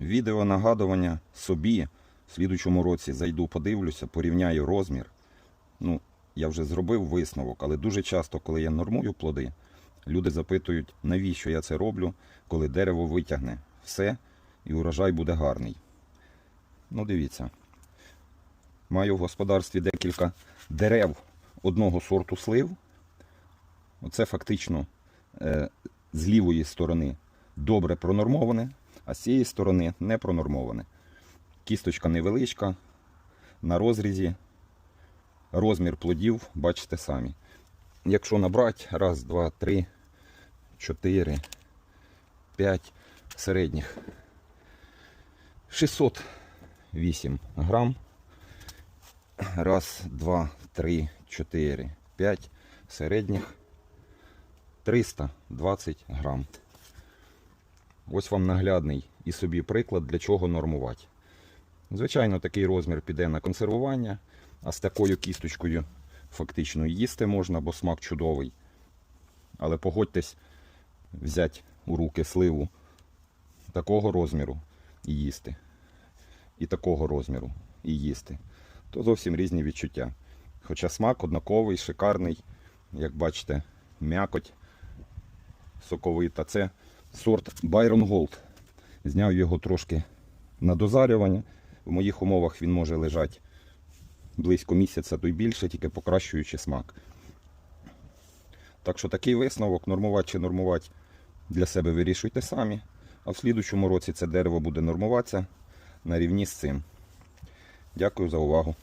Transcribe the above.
Відео нагадування собі в слідучому році зайду, подивлюся, порівняю розмір. Ну, я вже зробив висновок, але дуже часто, коли я нормую плоди, люди запитують, навіщо я це роблю, коли дерево витягне все і урожай буде гарний. Ну, дивіться. Маю в господарстві декілька дерев одного сорту слив. Оце фактично е, з лівої сторони добре пронормоване, а з цієї сторони не пронормоване. Кісточка невеличка, на розрізі. Розмір плодів бачите самі. Якщо набрати, раз, два, три, чотири, п'ять середніх. 608 грам. Раз, два, три, чотири, п'ять середніх. 320 грам. Ось вам наглядний і собі приклад, для чого нормувати. Звичайно, такий розмір піде на консервування, а з такою кісточкою фактично їсти можна, бо смак чудовий. Але погодьтесь взяти у руки сливу такого розміру і їсти. І такого розміру і їсти. То зовсім різні відчуття. Хоча смак однаковий, шикарний, як бачите, м'якоть соковита. Це сорт Byron Gold. Зняв його трошки на дозарювання. В моїх умовах він може лежати близько місяця, то й більше, тільки покращуючи смак. Так що такий висновок, нормувати чи нормувати для себе вирішуйте самі. А в слідучому році це дерево буде нормуватися на рівні з цим. Дякую за увагу.